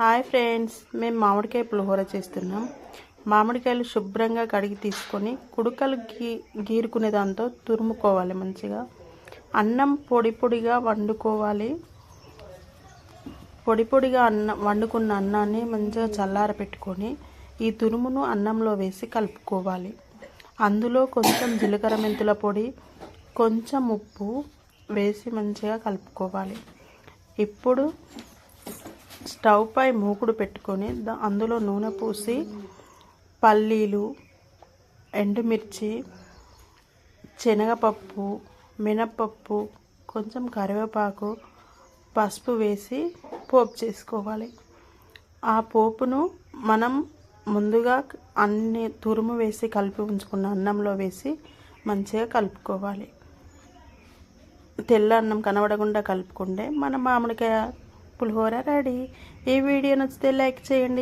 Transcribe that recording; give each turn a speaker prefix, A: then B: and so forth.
A: Hi friends మేము మామిడికాయ పులిహోర చేస్తున్నాం. మామిడికాయలు శుభ్రంగా కడిగి తీసుకొని కుడుకలు గీ గీరుకునే దాంతో తురుముకోవాలి మంచిగా. అన్నం పొడి పొడిగా వండుకోవాలి. పొడి పొడిగా అన్నం వండుకున్న అన్నాన్ని మంచిగా చల్లార పెట్టుకొని ఈ తురుమును అన్నంలో వేసి కలుపుకోవాలి. అందులో కొంచెం జీలకర్ర మెంతుల పొడి కొంచెం ఉప్పు వేసి మంచిగా కలుపుకోవాలి. ఇప్పుడు స్టవ్ పై మూకుడు పెట్టుకొని అందులో నూనె పూసి పల్లీలు ఎండుమిర్చి శనగపప్పు మినప్పప్పు కొంచెం కరివేపాకు పసుపు వేసి పోపు చేసుకోవాలి. ఆ పోపును మనం ముందుగా అన్ని తురుము వేసి కలిపి ఉంచుకున్న అన్నంలో వేసి మంచిగా కలుపుకోవాలి. తెల్ల అన్నం కనబడకుండా కలుపుకుంటే మన మామిడికాయ పులిహోర రెడీ. ఈ వీడియో నచ్చితే లైక్ చేయండి.